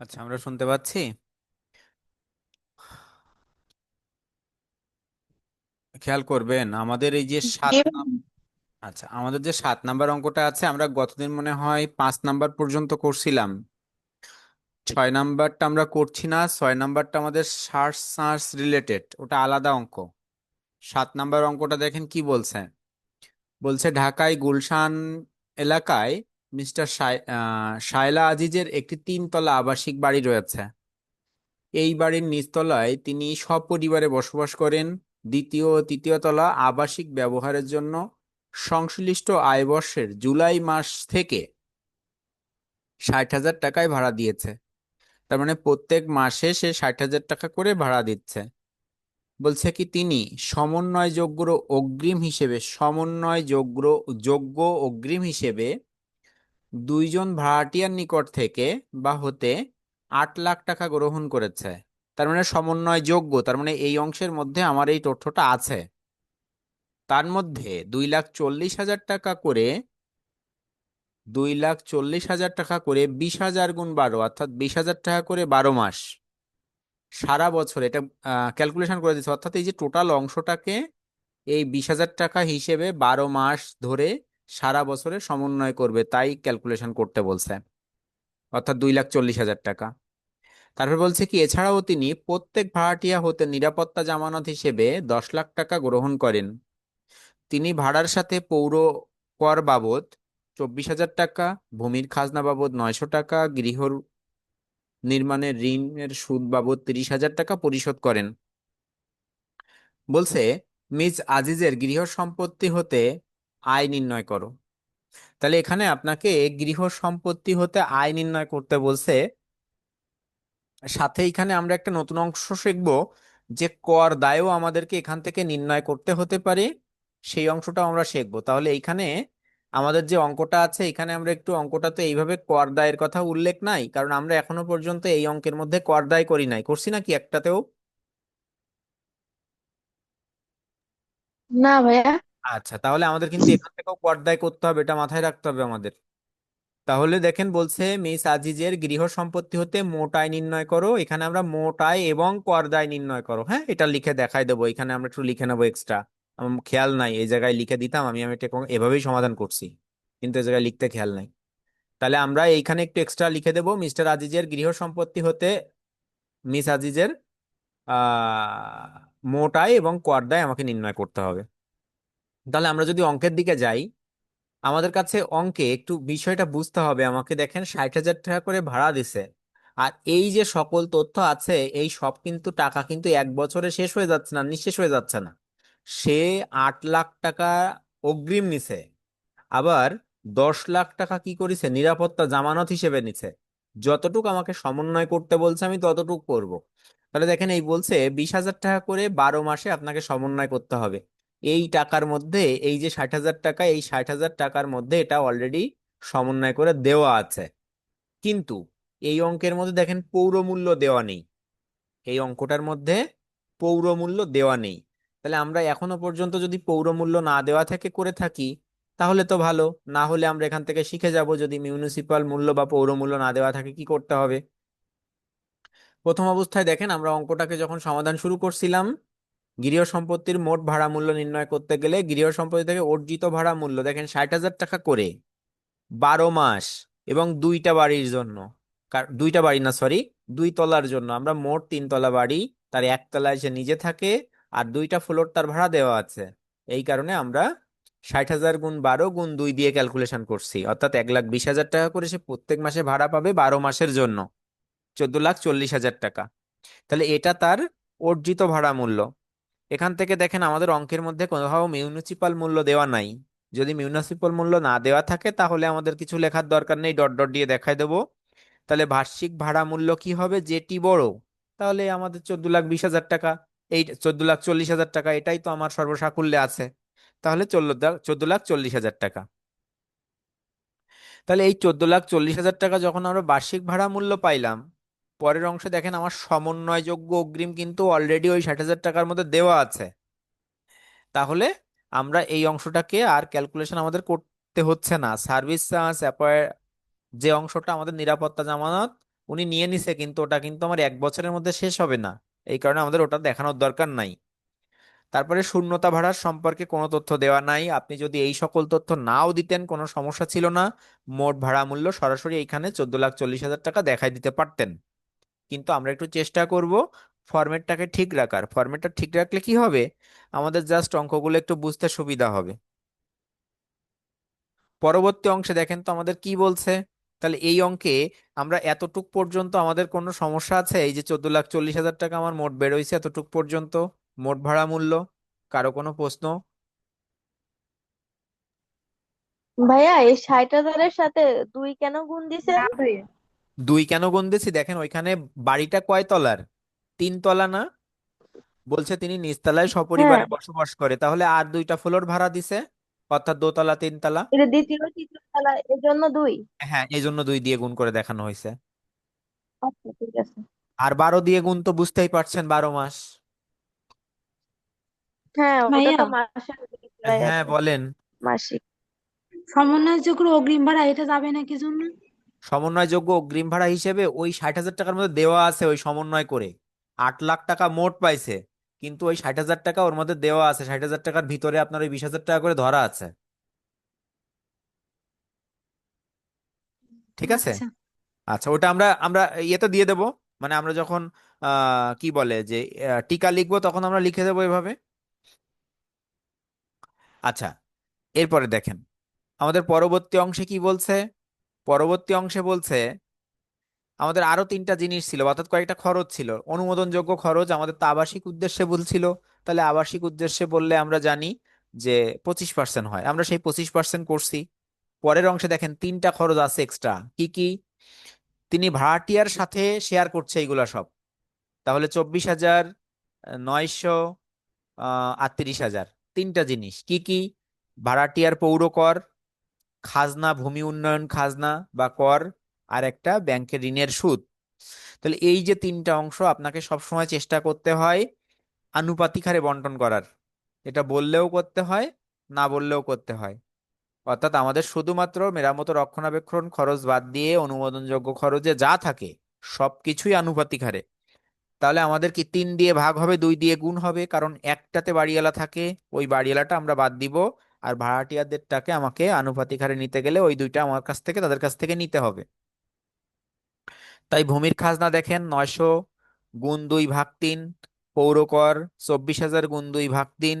আচ্ছা আমরা শুনতে পাচ্ছি। খেয়াল করবেন আমাদের এই যে সাত আচ্ছা আমাদের যে সাত নাম্বার অঙ্কটা আছে আমরা গতদিন মনে হয় পাঁচ নাম্বার পর্যন্ত করছিলাম। ছয় নাম্বারটা আমরা করছি না ছয় নাম্বারটা আমাদের সার্চ সার্চ রিলেটেড ওটা আলাদা অঙ্ক। সাত নাম্বার অঙ্কটা দেখেন কি বলছে? বলছে ঢাকায় গুলশান এলাকায় মিস্টার শায়লা আজিজের একটি তিনতলা আবাসিক বাড়ি রয়েছে। এই বাড়ির নিচতলায় তিনি সপরিবারে বসবাস করেন। দ্বিতীয় ও তৃতীয় তলা আবাসিক ব্যবহারের জন্য সংশ্লিষ্ট আয়বর্ষের জুলাই মাস থেকে ষাট হাজার টাকায় ভাড়া দিয়েছে। তার মানে প্রত্যেক মাসে সে ষাট হাজার টাকা করে ভাড়া দিচ্ছে। বলছে কি, তিনি সমন্বয় সমন্বয়যোগ্য অগ্রিম হিসেবে সমন্বয় সমন্বয়যোগ্য, যোগ্য অগ্রিম হিসেবে দুইজন ভাড়াটিয়ার নিকট থেকে বা হতে আট লাখ টাকা গ্রহণ করেছে। তার মানে সমন্বয় যোগ্য, তার মানে এই অংশের মধ্যে আমার এই তথ্যটা আছে। তার মধ্যে দুই লাখ চল্লিশ হাজার টাকা করে, দুই লাখ চল্লিশ হাজার টাকা করে বিশ হাজার গুণ বারো, অর্থাৎ বিশ হাজার টাকা করে বারো মাস। সারা বছর, এটা ক্যালকুলেশন করে দিচ্ছে অর্থাৎ এই যে টোটাল অংশটাকে এই বিশ হাজার টাকা হিসেবে বারো মাস ধরে সারা বছরে সমন্বয় করবে, তাই ক্যালকুলেশন করতে বলছে। অর্থাৎ দুই লাখ চল্লিশ হাজার টাকা। তারপর বলছে কি, এছাড়াও তিনি প্রত্যেক ভাড়াটিয়া হতে নিরাপত্তা জামানত হিসেবে দশ লাখ টাকা গ্রহণ করেন। তিনি ভাড়ার সাথে পৌর কর বাবদ চব্বিশ হাজার টাকা, ভূমির খাজনা বাবদ নয়শো টাকা, গৃহ নির্মাণের ঋণের সুদ বাবদ তিরিশ হাজার টাকা পরিশোধ করেন। বলছে, মিস আজিজের গৃহ সম্পত্তি হতে আয় নির্ণয় করো। তাহলে এখানে আপনাকে গৃহ সম্পত্তি হতে আয় নির্ণয় করতে বলছে। সাথে এখানে আমরা একটা নতুন অংশ শিখব যে কর দায়ও আমাদেরকে এখান থেকে নির্ণয় করতে হতে পারে, সেই অংশটা আমরা শিখব। তাহলে এইখানে আমাদের যে অঙ্কটা আছে, এখানে আমরা একটু অঙ্কটাতে এইভাবে কর দায়ের কথা উল্লেখ নাই, কারণ আমরা এখনও পর্যন্ত এই অঙ্কের মধ্যে কর দায় করি নাই। করছি নাকি একটাতেও? না ভাইয়া। আচ্ছা তাহলে আমাদের কিন্তু এখান থেকেও কর দায় করতে হবে এটা মাথায় রাখতে হবে আমাদের। তাহলে দেখেন বলছে মিস আজিজের গৃহ সম্পত্তি হতে মোট আয় নির্ণয় করো এখানে আমরা মোট আয় এবং কর দায় নির্ণয় করো। হ্যাঁ এটা লিখে দেখাই দেবো এখানে আমরা একটু লিখে নেব এক্সট্রা আমার খেয়াল নাই এই জায়গায় লিখে দিতাম আমি আমি এটা এভাবেই সমাধান করছি কিন্তু এই জায়গায় লিখতে খেয়াল নাই। তাহলে আমরা এইখানে একটু এক্সট্রা লিখে দেবো মিস্টার আজিজের গৃহ সম্পত্তি হতে মিস আজিজের আহ মোট আয় এবং কর দায় আমাকে নির্ণয় করতে হবে। তাহলে আমরা যদি অঙ্কের দিকে যাই, আমাদের কাছে অঙ্কে একটু বিষয়টা বুঝতে হবে। আমাকে দেখেন ষাট হাজার টাকা করে ভাড়া দিছে। আর এই যে সকল তথ্য আছে, এই সব কিন্তু টাকা কিন্তু এক বছরে শেষ হয়ে যাচ্ছে না, নিঃশেষ হয়ে যাচ্ছে না। সে আট লাখ টাকা অগ্রিম নিছে। আবার দশ লাখ টাকা কি করেছে? নিরাপত্তা জামানত হিসেবে নিছে। যতটুকু আমাকে সমন্বয় করতে বলছে, আমি ততটুকু করব। তাহলে দেখেন এই বলছে বিশ হাজার টাকা করে বারো মাসে আপনাকে সমন্বয় করতে হবে। এই টাকার মধ্যে, এই যে ষাট হাজার টাকা, এই ষাট হাজার টাকার মধ্যে এটা অলরেডি সমন্বয় করে দেওয়া আছে। কিন্তু এই অঙ্কের মধ্যে দেখেন পৌরমূল্য দেওয়া নেই। এই অঙ্কটার মধ্যে পৌরমূল্য দেওয়া নেই। তাহলে আমরা এখনও পর্যন্ত যদি পৌরমূল্য না দেওয়া থেকে করে থাকি, তাহলে তো ভালো। না হলে আমরা এখান থেকে শিখে যাব যদি মিউনিসিপাল মূল্য বা পৌরমূল্য না দেওয়া থাকে কি করতে হবে? প্রথম অবস্থায় দেখেন আমরা অঙ্কটাকে যখন সমাধান শুরু করছিলাম গৃহ সম্পত্তির মোট ভাড়া মূল্য নির্ণয় করতে গেলে গৃহ সম্পত্তি থেকে অর্জিত ভাড়া মূল্য, দেখেন ষাট হাজার টাকা করে, বারো মাস এবং দুইটা বাড়ির জন্য দুইটা বাড়ি না সরি দুই তলার জন্য, আমরা মোট তিন তলা বাড়ি, তার এক তলায় সে নিজে থাকে আর দুইটা ফ্লোর তার ভাড়া দেওয়া আছে। এই কারণে আমরা ষাট হাজার গুণ বারো গুণ দুই দিয়ে ক্যালকুলেশন করছি, অর্থাৎ এক লাখ বিশ হাজার টাকা করে সে প্রত্যেক মাসে ভাড়া পাবে বারো মাসের জন্য, চোদ্দ লাখ চল্লিশ হাজার টাকা। তাহলে এটা তার অর্জিত ভাড়া মূল্য। এখান থেকে দেখেন আমাদের অঙ্কের মধ্যে কোথাও মিউনিসিপাল মূল্য দেওয়া নাই। যদি মিউনিসিপাল মূল্য না দেওয়া থাকে, তাহলে আমাদের কিছু লেখার দরকার নেই, ডট ডট দিয়ে দেখাই দেবো। তাহলে বার্ষিক ভাড়া মূল্য কি হবে? যেটি বড়, তাহলে আমাদের চোদ্দ লাখ বিশ হাজার টাকা। এই চোদ্দ লাখ চল্লিশ হাজার টাকা, এটাই তো আমার সর্বসাকুল্যে আছে। তাহলে চোদ্দ চোদ্দ লাখ চল্লিশ হাজার টাকা। তাহলে এই চোদ্দ লাখ চল্লিশ হাজার টাকা যখন আমরা বার্ষিক ভাড়া মূল্য পাইলাম পরের অংশে দেখেন আমার সমন্বয়যোগ্য অগ্রিম কিন্তু অলরেডি ওই ষাট হাজার টাকার মধ্যে দেওয়া আছে। তাহলে আমরা এই অংশটাকে আর ক্যালকুলেশন আমাদের করতে হচ্ছে না। সার্ভিস চার্জ যে অংশটা আমাদের নিরাপত্তা জামানত, উনি নিয়ে নিছে কিন্তু ওটা কিন্তু আমার এক বছরের মধ্যে শেষ হবে না। এই কারণে আমাদের ওটা দেখানোর দরকার নাই। তারপরে শূন্যতা ভাড়ার সম্পর্কে কোনো তথ্য দেওয়া নাই। আপনি যদি এই সকল তথ্য নাও দিতেন কোনো সমস্যা ছিল না। মোট ভাড়া মূল্য সরাসরি এইখানে চোদ্দ লাখ চল্লিশ হাজার টাকা দেখাই দিতে পারতেন। কিন্তু আমরা একটু চেষ্টা করব ফরম্যাটটাকে ঠিক রাখার। ফরম্যাটটা ঠিক রাখলে কি হবে? আমাদের জাস্ট অঙ্কগুলো একটু বুঝতে সুবিধা হবে। পরবর্তী অংশে দেখেন তো আমাদের কি বলছে? তাহলে এই অঙ্কে আমরা এতটুক পর্যন্ত আমাদের কোনো সমস্যা আছে? এই যে চোদ্দ লাখ চল্লিশ হাজার টাকা আমার মোট বেরোইছে এতটুক পর্যন্ত। মোট ভাড়া মূল্য? কারও কোনো প্রশ্ন? ভাইয়া এই ষাট হাজারের সাথে দুই কেন গুণ দিছেন? না ভাইয়া। দুই কেন গুণ দিছি দেখেন ওইখানে বাড়িটা কয় তলার? তিন তলা না? বলছে তিনি নিচতলায় সপরিবারে হ্যাঁ। বসবাস করে। তাহলে আর দুইটা ফ্লোর ভাড়া দিছে? অর্থাৎ দোতলা তিনতলা এটা দ্বিতীয় তৃতীয় তলা এর জন্য দুই? হ্যাঁ এই জন্য দুই দিয়ে গুণ করে দেখানো হয়েছে। আচ্ছা ঠিক আছে। আর বারো দিয়ে গুণ তো বুঝতেই পারছেন বারো মাস। হ্যাঁ ওটা ভাইয়া। তো মাসের ভিতরে হ্যাঁ আছে। বলেন। মাসিক। সমন্বয়যোগ্য অগ্রিম ভাড়া এটা যাবে না কি জন্য? সমন্বয়যোগ্য অগ্রিম ভাড়া হিসেবে ওই ষাট হাজার টাকার মধ্যে দেওয়া আছে ওই সমন্বয় করে। আট লাখ টাকা মোট পাইছে কিন্তু ওই ষাট হাজার টাকা ওর মধ্যে দেওয়া আছে। ষাট হাজার টাকার ভিতরে আপনার ওই বিশ হাজার টাকা করে ধরা আছে। ঠিক আছে? আচ্ছা। আচ্ছা ওটা আমরা আমরা ইয়েতে দিয়ে দেব। মানে আমরা যখন আহ কি বলে যে টিকা লিখব তখন আমরা লিখে দেবো এভাবে। আচ্ছা এরপরে দেখেন। আমাদের পরবর্তী অংশে কি বলছে? পরবর্তী অংশে বলছে, আমাদের আরও তিনটা জিনিস ছিল, অর্থাৎ কয়েকটা খরচ ছিল। অনুমোদনযোগ্য খরচ আমাদের তো আবাসিক উদ্দেশ্যে বলছিল তাহলে আবাসিক উদ্দেশ্যে বললে আমরা জানি যে পঁচিশ পার্সেন্ট হয়। আমরা সেই পঁচিশ পার্সেন্ট করছি। পরের অংশে দেখেন তিনটা খরচ আছে এক্সট্রা কি কি? তিনি ভাড়াটিয়ার সাথে শেয়ার করছে এইগুলা সব। তাহলে চব্বিশ হাজার, নয়শো আটত্রিশ হাজার। তিনটা জিনিস। কি কি? ভাড়াটিয়ার পৌর কর খাজনা, ভূমি উন্নয়ন খাজনা বা কর আর একটা ব্যাংকের ঋণের সুদ। তাহলে এই যে তিনটা অংশ আপনাকে সবসময় চেষ্টা করতে হয় আনুপাতিক হারে বন্টন করার। এটা বললেও করতে হয়, না বললেও করতে হয়। অর্থাৎ আমাদের শুধুমাত্র মেরামত রক্ষণাবেক্ষণ খরচ বাদ দিয়ে অনুমোদনযোগ্য খরচে যা থাকে সবকিছুই আনুপাতিক হারে। তাহলে আমাদের কি তিন দিয়ে ভাগ হবে, দুই দিয়ে গুণ হবে? কারণ একটাতে বাড়িওয়ালা থাকে, ওই বাড়িওয়ালাটা আমরা বাদ দিব আর ভাড়াটিয়াদেরটাকে আমাকে আনুপাতিক হারে নিতে গেলে ওই দুইটা আমার কাছ থেকে, তাদের কাছ থেকে নিতে হবে। তাই ভূমির খাজনা দেখেন, নয়শো গুণ দুই ভাগ তিন, পৌর কর চব্বিশ হাজার গুণ দুই ভাগ তিন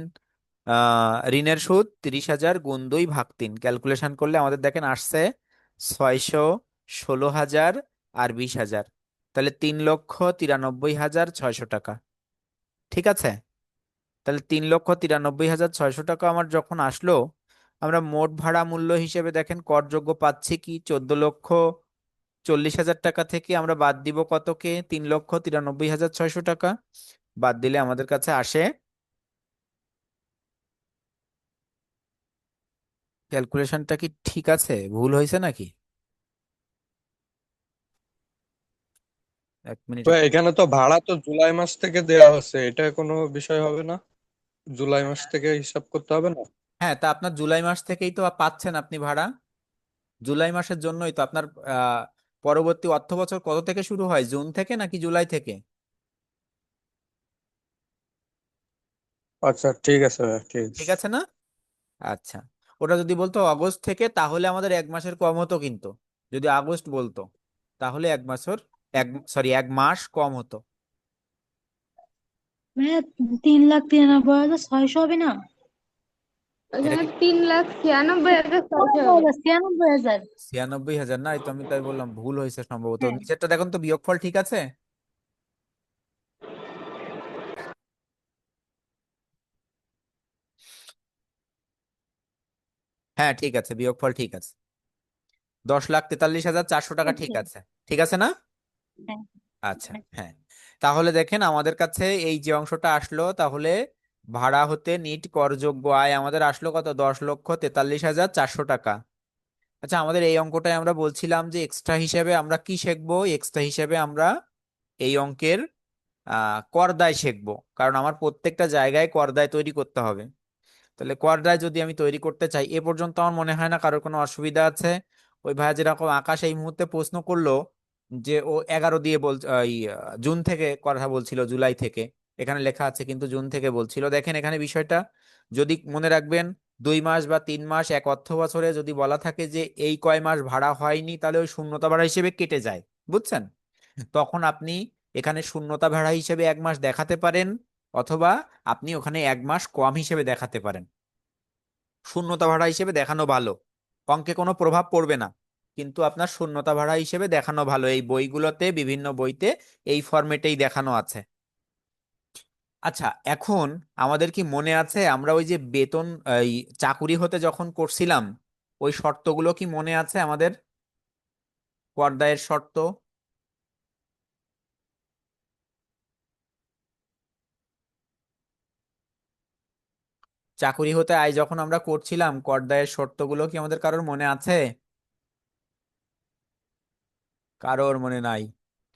ঋণের সুদ তিরিশ হাজার গুণ দুই ভাগ তিন। ক্যালকুলেশন করলে আমাদের দেখেন আসছে ছয়শো ষোলো হাজার আর বিশ হাজার। তাহলে তিন লক্ষ তিরানব্বই হাজার ছয়শো টাকা। ঠিক আছে? তাহলে তিন লক্ষ তিরানব্বই হাজার ছয়শো টাকা আমার যখন আসলো, আমরা মোট ভাড়া মূল্য হিসেবে দেখেন করযোগ্য পাচ্ছি কি? চোদ্দ লক্ষ চল্লিশ হাজার টাকা থেকে আমরা বাদ দিব কতকে? তিন লক্ষ তিরানব্বই হাজার ছয়শো টাকা। বাদ দিলে আমাদের কাছে আসে ক্যালকুলেশনটা কি ঠিক আছে? ভুল হয়েছে নাকি? এক মিনিট এখানে তো ভাড়া তো জুলাই মাস থেকে দেওয়া হচ্ছে এটা কোনো বিষয় হবে না? জুলাই মাস থেকে হিসাব করতে হবে না? হ্যাঁ তা আপনার জুলাই মাস থেকেই তো পাচ্ছেন আপনি ভাড়া। জুলাই মাসের জন্যই তো আপনার পরবর্তী অর্থ বছর কত থেকে শুরু হয়? জুন থেকে নাকি জুলাই থেকে? আচ্ছা ঠিক আছে ভাইয়া ঠিক ঠিক আছে না? আচ্ছা ওটা যদি বলতো আগস্ট থেকে তাহলে আমাদের এক মাসের কম হতো কিন্তু। যদি আগস্ট বলতো তাহলে এক মাসের এক সরি এক মাস কম হতো। ভাইয়া তিন লাখ তিরানব্বই হাজার ছয়শো হবে না? এটা কি? তিন লাখ ছিয়ানব্বই হাজার ছয়শো হবে। ছিয়ানব্বই হাজার। ছিয়ানব্বই হাজার না এই তো আমি তাই বললাম ভুল হয়েছে সম্ভবত। হ্যাঁ। নিচেরটা দেখুন তো বিয়োগফল ঠিক আছে? হ্যাঁ ঠিক আছে বিয়োগফল ঠিক আছে। দশ লাখ তেতাল্লিশ হাজার চারশো টাকা ঠিক আচ্ছা। আছে। ঠিক আছে না? আচ্ছা হ্যাঁ। তাহলে দেখেন আমাদের কাছে এই যে অংশটা আসলো, তাহলে ভাড়া হতে নিট করযোগ্য আয় আমাদের আসলো কত? দশ লক্ষ তেতাল্লিশ হাজার চারশো টাকা। আচ্ছা আমাদের এই অঙ্কটায় আমরা বলছিলাম যে এক্সট্রা হিসেবে আমরা কি শিখব? এক্সট্রা হিসেবে আমরা এই অঙ্কের করদায় শিখব। কারণ আমার প্রত্যেকটা জায়গায় করদায় তৈরি করতে হবে। তাহলে করদায় যদি আমি তৈরি করতে চাই, এ পর্যন্ত আমার মনে হয় না কারোর কোনো অসুবিধা আছে। ওই ভাইয়া যেরকম আকাশ এই মুহূর্তে প্রশ্ন করল যে ও এগারো দিয়ে বল জুন থেকে কথা বলছিল, জুলাই থেকে। এখানে লেখা আছে কিন্তু জুন থেকে বলছিল। দেখেন এখানে বিষয়টা, যদি মনে রাখবেন, দুই মাস বা তিন মাস এক অর্থ বছরে যদি বলা থাকে যে এই কয় মাস ভাড়া হয়নি, তাহলে ওই শূন্যতা ভাড়া হিসেবে কেটে যায়। বুঝছেন? তখন আপনি এখানে শূন্যতা ভাড়া হিসেবে এক মাস দেখাতে পারেন, অথবা আপনি ওখানে এক মাস কম হিসেবে দেখাতে পারেন। শূন্যতা ভাড়া হিসেবে দেখানো ভালো। অঙ্কে কোনো প্রভাব পড়বে না। কিন্তু আপনার শূন্যতা ভাড়া হিসেবে দেখানো ভালো। এই বইগুলোতে, বিভিন্ন বইতে এই ফরম্যাটেই দেখানো আছে। আচ্ছা এখন আমাদের কি মনে আছে, আমরা ওই যে বেতন, এই চাকুরি হতে যখন করছিলাম, ওই শর্তগুলো কি মনে আছে আমাদের? পর্দায়ের শর্ত। চাকুরি হতে আয় যখন আমরা করছিলাম করদায়ের শর্তগুলো কি আমাদের কারোর মনে আছে? কারোর মনে নাই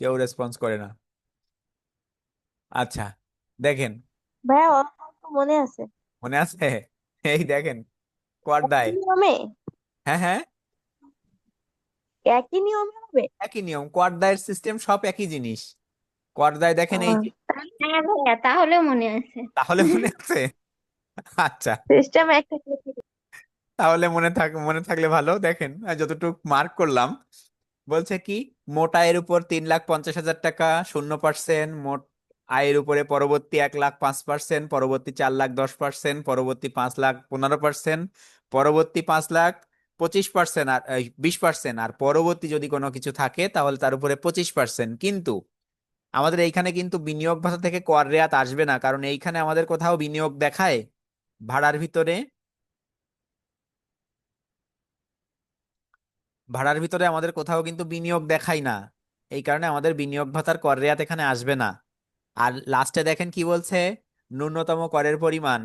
কেউ রেসপন্স করে না। আচ্ছা দেখেন। ভাইয়া অল্প অল্প মনে আছে। মনে আছে? এই দেখেন করদায় একই নিয়মে? হ্যাঁ হ্যাঁ। একই নিয়মে হবে? একই নিয়ম করদায়ের সিস্টেম সব একই জিনিস। করদায় দেখেন এই যে- হ্যাঁ ভাইয়া তাহলে মনে আছে। তাহলে মনে আছে? আচ্ছা। সিস্টেম একটা তাহলে মনে থাক মনে থাকলে ভালো। দেখেন যতটুকু মার্ক করলাম বলছে কি, মোট আয়ের উপর তিন লাখ পঞ্চাশ হাজার টাকা, শূন্য পার্সেন্ট মোট আয়ের উপরে পরবর্তী এক লাখ পাঁচ পার্সেন্ট পরবর্তী চার লাখ দশ পার্সেন্ট পরবর্তী পাঁচ লাখ পনেরো পার্সেন্ট পরবর্তী পাঁচ লাখ পঁচিশ পার্সেন্ট আর বিশ পার্সেন্ট আর পরবর্তী যদি কোনো কিছু থাকে, তাহলে তার উপরে পঁচিশ পার্সেন্ট কিন্তু আমাদের এইখানে কিন্তু বিনিয়োগ ভাতা থেকে কর রেয়াত আসবে না, কারণ এইখানে আমাদের কোথাও বিনিয়োগ দেখায় ভাড়ার ভিতরে ভাড়ার ভিতরে আমাদের কোথাও কিন্তু বিনিয়োগ দেখাই না। এই কারণে আমাদের বিনিয়োগ ভাতার কর রেয়াত এখানে আসবে না। আর লাস্টে দেখেন কি বলছে? ন্যূনতম করের পরিমাণ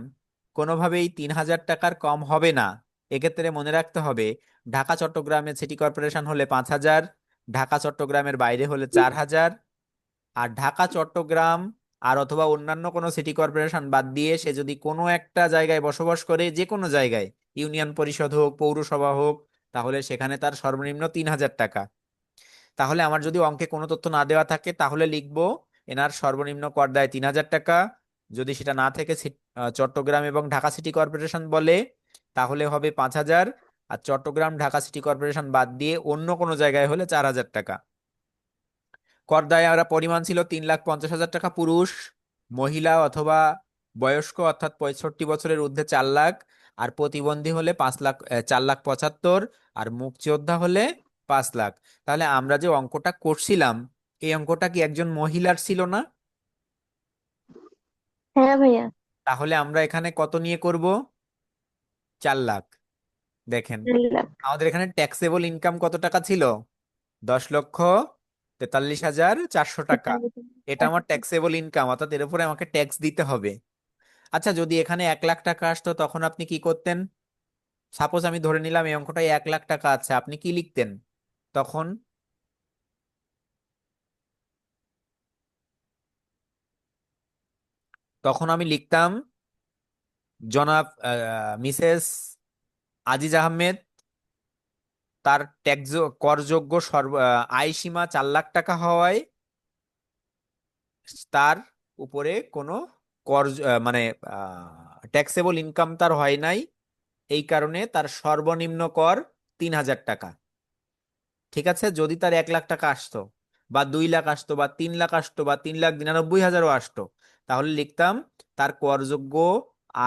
কোনোভাবেই তিন হাজার টাকার কম হবে না। এক্ষেত্রে মনে রাখতে হবে, ঢাকা চট্টগ্রামের সিটি কর্পোরেশন হলে পাঁচ হাজার, ঢাকা চট্টগ্রামের বাইরে হলে চার হাজার, আর ঢাকা চট্টগ্রাম আর অথবা অন্যান্য কোনো সিটি কর্পোরেশন বাদ দিয়ে সে যদি কোনো একটা জায়গায় বসবাস করে যে কোনো জায়গায়, ইউনিয়ন পরিষদ হোক, পৌরসভা হোক তাহলে সেখানে তার সর্বনিম্ন তিন হাজার টাকা। তাহলে আমার যদি অঙ্কে কোনো তথ্য না দেওয়া থাকে, তাহলে লিখব এনার সর্বনিম্ন কর দেয় তিন হাজার টাকা। যদি সেটা না থেকে চট্টগ্রাম এবং ঢাকা সিটি কর্পোরেশন বলে, তাহলে হবে পাঁচ হাজার। আর চট্টগ্রাম, ঢাকা সিটি কর্পোরেশন বাদ দিয়ে অন্য কোনো জায়গায় হলে চার হাজার টাকা। কর আমরা পরিমাণ ছিল তিন লাখ পঞ্চাশ হাজার টাকা পুরুষ, মহিলা অথবা বয়স্ক, অর্থাৎ পঁয়ষট্টি বছরের ঊর্ধ্বে চার লাখ। আর প্রতিবন্ধী হলে পাঁচ লাখ চার লাখ পঁচাত্তর আর মুক্তিযোদ্ধা হলে পাঁচ লাখ। তাহলে আমরা যে অঙ্কটা করছিলাম এই অঙ্কটা কি একজন মহিলার ছিল না? হ্যাঁ ভাইয়া। তাহলে আমরা এখানে কত নিয়ে করব? চার লাখ। দেখেন আমাদের এখানে ট্যাক্সেবল ইনকাম কত টাকা ছিল? দশ লক্ষ তেতাল্লিশ হাজার চারশো টাকা। এটা আমার ট্যাক্সেবল ইনকাম অর্থাৎ এর উপরে আমাকে ট্যাক্স দিতে হবে। আচ্ছা যদি এখানে এক লাখ টাকা আসতো, তখন আপনি কি করতেন? সাপোজ আমি ধরে নিলাম এই অঙ্কটায় এক লাখ টাকা আছে, আপনি কি লিখতেন? তখন? তখন আমি লিখতাম, জনাব মিসেস আজিজ আহমেদ, তার ট্যাক্স করযোগ্য সর্ব আয় সীমা চার লাখ টাকা হওয়ায় তার উপরে কোনো কর মানে ট্যাক্সেবল ইনকাম তার হয় নাই। এই কারণে তার সর্বনিম্ন কর তিন হাজার টাকা। ঠিক আছে? যদি তার এক লাখ টাকা আসতো বা দুই লাখ আসতো বা তিন লাখ আসতো বা তিন লাখ নিরানব্বই হাজারও আসতো, তাহলে লিখতাম তার করযোগ্য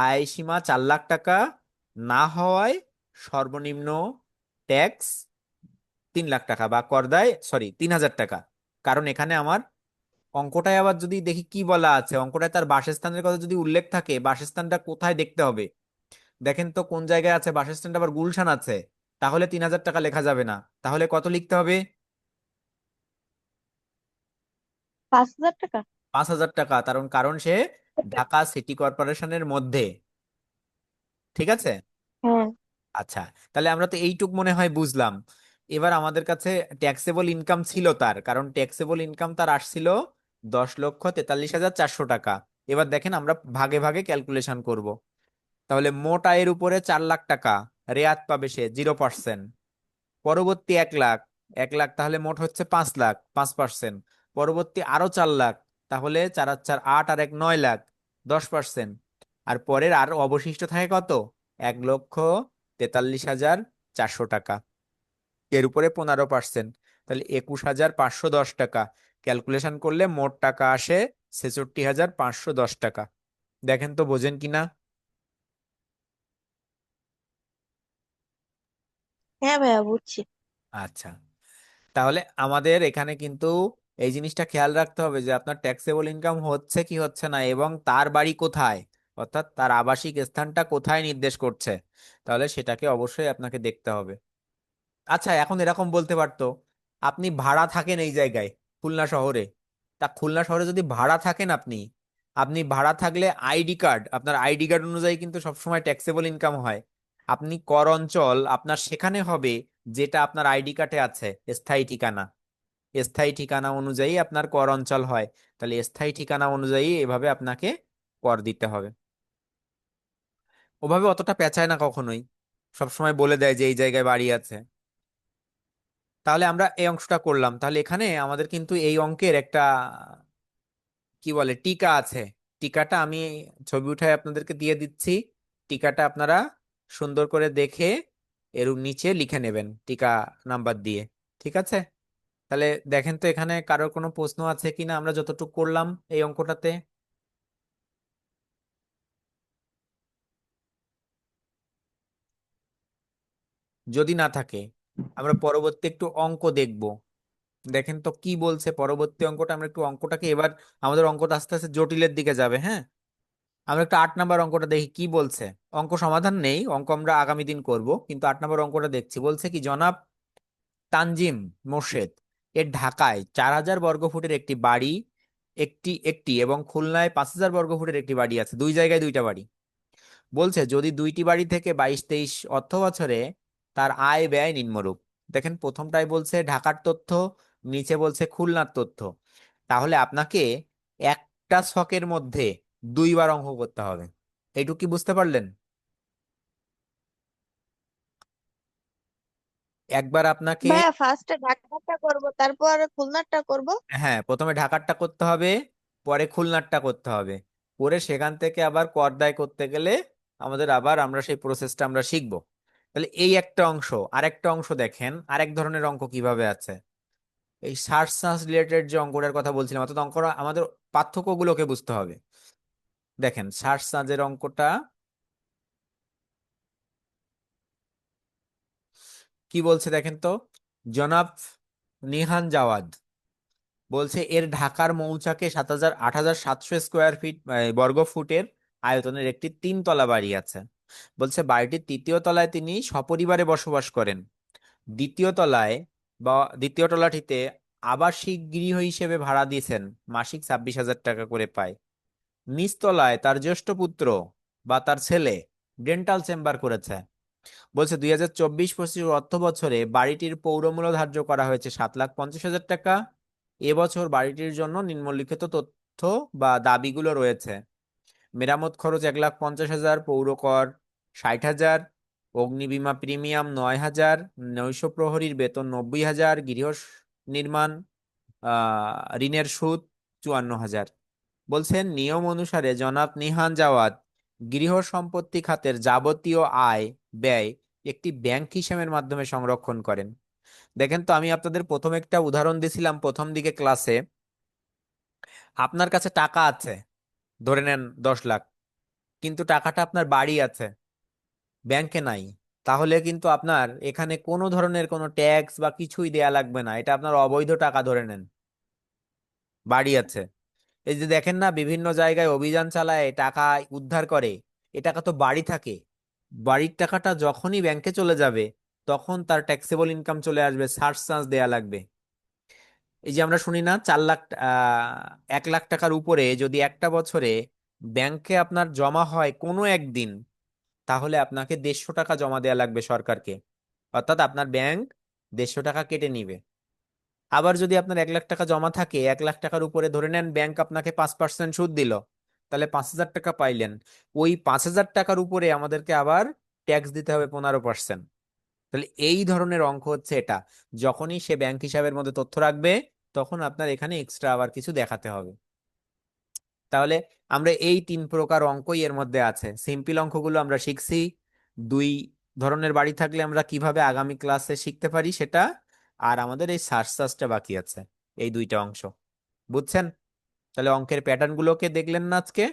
আয় সীমা চার লাখ টাকা না হওয়ায় সর্বনিম্ন ট্যাক্স তিন লাখ টাকা বা কর দেয় সরি তিন হাজার টাকা। কারণ এখানে আমার অঙ্কটায় আবার যদি দেখি কি বলা আছে অঙ্কটায় তার বাসস্থানের কথা যদি উল্লেখ থাকে বাসস্থানটা কোথায় দেখতে হবে? দেখেন তো কোন জায়গায় আছে বাসস্থানটা আবার গুলশান আছে তাহলে তিন হাজার টাকা লেখা যাবে না। তাহলে কত লিখতে হবে? পাঁচ হাজার টাকা। পাঁচ হাজার টাকা কারণ কারণ সে ঢাকা সিটি কর্পোরেশনের মধ্যে। ঠিক আছে? হ্যাঁ। আচ্ছা তাহলে আমরা তো এইটুক মনে হয় বুঝলাম। এবার আমাদের কাছে ট্যাক্সেবল ইনকাম ছিল তার কারণ ট্যাক্সেবল ইনকাম তার আসছিল দশ লক্ষ তেতাল্লিশ হাজার চারশো টাকা। এবার দেখেন আমরা ভাগে ভাগে ক্যালকুলেশন করব। তাহলে মোট আয়ের উপরে চার লাখ টাকা, রেয়াত পাবে সে জিরো পার্সেন্ট পরবর্তী এক লাখ এক লাখ তাহলে মোট হচ্ছে পাঁচ লাখ, পাঁচ পার্সেন্ট পরবর্তী আরও চার লাখ, তাহলে চার আর চার আট আর এক নয় লাখ, দশ পার্সেন্ট আর পরের আর অবশিষ্ট থাকে কত? এক লক্ষ তেতাল্লিশ হাজার চারশো টাকা। এর উপরে পনেরো পার্সেন্ট তাহলে একুশ হাজার পাঁচশো দশ টাকা। ক্যালকুলেশন করলে মোট টাকা আসে ছেষট্টি হাজার পাঁচশো দশ টাকা। দেখেন তো বোঝেন কিনা? হ্যাঁ ভাইয়া বুঝছি। আচ্ছা। তাহলে আমাদের এখানে কিন্তু এই জিনিসটা খেয়াল রাখতে হবে যে আপনার ট্যাক্সেবল ইনকাম হচ্ছে কি হচ্ছে না এবং তার বাড়ি কোথায়? অর্থাৎ তার আবাসিক স্থানটা কোথায় নির্দেশ করছে? তাহলে সেটাকে অবশ্যই আপনাকে দেখতে হবে। আচ্ছা এখন এরকম বলতে পারতো আপনি ভাড়া থাকেন এই জায়গায় খুলনা শহরে। তা খুলনা শহরে যদি ভাড়া থাকেন আপনি আপনি ভাড়া থাকলে আইডি কার্ড, আপনার আইডি কার্ড অনুযায়ী কিন্তু সবসময় ট্যাক্সেবল ইনকাম হয়। আপনি কর অঞ্চল আপনার সেখানে হবে যেটা আপনার আইডি কার্ডে আছে, স্থায়ী ঠিকানা। স্থায়ী ঠিকানা অনুযায়ী আপনার কর অঞ্চল হয়। তাহলে স্থায়ী ঠিকানা অনুযায়ী এভাবে আপনাকে কর দিতে হবে। ওভাবে অতটা পেঁচায় না কখনোই। সবসময় বলে দেয় যে এই জায়গায় বাড়ি আছে। তাহলে আমরা এই অংশটা করলাম। তাহলে এখানে আমাদের কিন্তু এই অঙ্কের একটা, কি বলে, টিকা আছে। টিকাটা আমি ছবি উঠায় আপনাদেরকে দিয়ে দিচ্ছি। টিকাটা আপনারা সুন্দর করে দেখে এর নিচে লিখে নেবেন টিকা নাম্বার দিয়ে। ঠিক আছে? তাহলে দেখেন তো এখানে কারোর কোনো প্রশ্ন আছে কিনা? আমরা যতটুকু করলাম এই অঙ্কটাতে। যদি না থাকে আমরা পরবর্তী একটু অঙ্ক দেখব। দেখেন তো কি বলছে পরবর্তী অঙ্কটা, আমরা একটু অঙ্কটাকে এবার আমাদের অঙ্কটা আস্তে আস্তে জটিলের দিকে যাবে হ্যাঁ? আমরা একটু আট নাম্বার অঙ্কটা দেখি, কি বলছে? অঙ্ক সমাধান নেই, অঙ্ক আমরা আগামী দিন করব, কিন্তু আট নাম্বার অঙ্কটা দেখছি, বলছে কি, জনাব তানজিম মোর্শেদ এর ঢাকায় চার হাজার বর্গফুটের একটি বাড়ি, একটি একটি এবং খুলনায় পাঁচ হাজার বর্গফুটের একটি বাড়ি আছে, দুই জায়গায় দুইটা বাড়ি। বলছে, যদি দুইটি বাড়ি থেকে বাইশ, তেইশ অর্থ বছরে তার আয় ব্যয় নিম্নরূপ। দেখেন প্রথমটাই বলছে ঢাকার তথ্য নিচে বলছে খুলনার তথ্য। তাহলে আপনাকে একটা ছকের মধ্যে দুইবার অঙ্ক করতে হবে। এইটুকু কি বুঝতে পারলেন? একবার আপনাকে ভাইয়া ফার্স্টে ঢাকাটা করব তারপর খুলনারটা করব? হ্যাঁ প্রথমে ঢাকারটা করতে হবে পরে খুলনারটা করতে হবে। করে সেখান থেকে আবার করদায় করতে গেলে আমাদের আবার আমরা সেই প্রসেসটা আমরা শিখব। তাহলে এই একটা অংশ, আরেকটা অংশ দেখেন, আরেক ধরনের অঙ্ক কীভাবে আছে? এই সার্চ রিলেটেড যে অঙ্কটার কথা বলছিলাম, অর্থাৎ অঙ্কটা আমাদের পার্থক্যগুলোকে বুঝতে হবে। দেখেন সার্চ সার্চের অঙ্কটা কি বলছে দেখেন তো? জনাব নিহান জাওয়াদ বলছে, এর ঢাকার মৌচাকে সাত হাজার, আট হাজার সাতশো স্কোয়ার ফিট বর্গ ফুটের আয়তনের একটি তিনতলা বাড়ি আছে। বলছে বাড়িটির তৃতীয় তলায় তিনি সপরিবারে বসবাস করেন। দ্বিতীয় তলায় বা দ্বিতীয় তলাটিতে আবাসিক গৃহ হিসেবে ভাড়া দিয়েছেন, মাসিক ছাব্বিশ হাজার টাকা করে পায়। নিচতলায় তার জ্যেষ্ঠ পুত্র বা তার ছেলে ডেন্টাল চেম্বার করেছে। বলছে দুই হাজার চব্বিশ পঁচিশ অর্থ বছরে বাড়িটির পৌরমূল্য ধার্য করা হয়েছে সাত লাখ পঞ্চাশ হাজার টাকা। এবছর বাড়িটির জন্য নিম্নলিখিত তথ্য বা দাবিগুলো রয়েছে। মেরামত খরচ এক লাখ পঞ্চাশ হাজার পৌর কর ষাট হাজার, অগ্নিবীমা প্রিমিয়াম নয় হাজার, নৈশ প্রহরীর বেতন নব্বই হাজার গৃহ নির্মাণ ঋণের সুদ চুয়ান্ন হাজার। বলছেন, নিয়ম অনুসারে জনাব নিহান জাওয়াদ গৃহ সম্পত্তি খাতের যাবতীয় আয়, ব্যয় একটি ব্যাংক হিসাবের মাধ্যমে সংরক্ষণ করেন। দেখেন তো, আমি আপনাদের প্রথম একটা উদাহরণ দিছিলাম প্রথম দিকে ক্লাসে। আপনার কাছে টাকা আছে, ধরে নেন দশ লাখ, কিন্তু টাকাটা আপনার বাড়ি আছে। ব্যাংকে নাই, তাহলে কিন্তু আপনার এখানে কোনো ধরনের কোনো ট্যাক্স বা কিছুই দেয়া লাগবে না। এটা আপনার অবৈধ টাকা ধরে নেন। বাড়ি আছে। এই যে দেখেন না, বিভিন্ন জায়গায় অভিযান চালায়, টাকা উদ্ধার করে, এ টাকা তো বাড়ি থাকে। বাড়ির টাকাটা যখনই ব্যাংকে চলে যাবে, তখন তার ট্যাক্সেবল ইনকাম চলে আসবে সার্চ চার্জ দেয়া লাগবে। এই যে আমরা শুনি না, চার লাখ এক লাখ টাকার উপরে যদি একটা বছরে ব্যাংকে আপনার জমা হয় কোনো একদিন তাহলে আপনাকে দেড়শো টাকা জমা দেওয়া লাগবে সরকারকে। অর্থাৎ আপনার ব্যাংক দেড়শো টাকা কেটে নিবে। আবার যদি আপনার এক লাখ টাকা জমা থাকে, এক লাখ টাকার উপরে ধরে নেন ব্যাংক আপনাকে পাঁচ পার্সেন্ট সুদ দিল, তাহলে পাঁচ হাজার টাকা পাইলেন। ওই পাঁচ হাজার টাকার উপরে আমাদেরকে আবার ট্যাক্স দিতে হবে পনেরো পার্সেন্ট। তাহলে এই ধরনের অঙ্ক হচ্ছে এটা। যখনই সে ব্যাংক হিসাবের মধ্যে তথ্য রাখবে, তখন আপনার এখানে এক্সট্রা আবার কিছু দেখাতে হবে। তাহলে আমরা এই তিন প্রকার অঙ্কই এর মধ্যে আছে। সিম্পল অঙ্কগুলো আমরা শিখছি। দুই ধরনের বাড়ি থাকলে আমরা কীভাবে আগামী ক্লাসে শিখতে পারি সেটা? আর আমাদের এই সার্চটা বাকি আছে এই দুইটা অংশ। বুঝছেন? তাহলে অঙ্কের প্যাটার্ন গুলোকে দেখলেন না আজকে?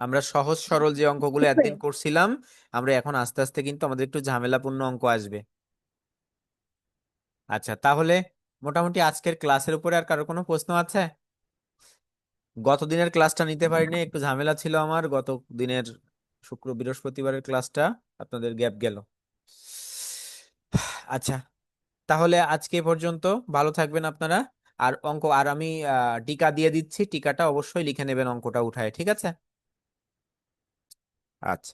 আমরা সহজ সরল যে অঙ্কগুলো একদিন করছিলাম আমরা এখন আস্তে আস্তে কিন্তু আমাদের একটু ঝামেলাপূর্ণ অঙ্ক আসবে। আচ্ছা তাহলে মোটামুটি আজকের ক্লাসের উপরে আর কারও কোনো প্রশ্ন আছে? গত দিনের ক্লাসটা নিতে পারিনি, একটু ঝামেলা ছিল আমার। গত দিনের শুক্র, বৃহস্পতিবারের ক্লাসটা আপনাদের গ্যাপ গেল। আচ্ছা তাহলে আজকে পর্যন্ত। ভালো থাকবেন আপনারা। আর অঙ্ক, আর আমি টিকা দিয়ে দিচ্ছি। টিকাটা অবশ্যই লিখে নেবেন, অঙ্কটা উঠায়, ঠিক আছে? আচ্ছা।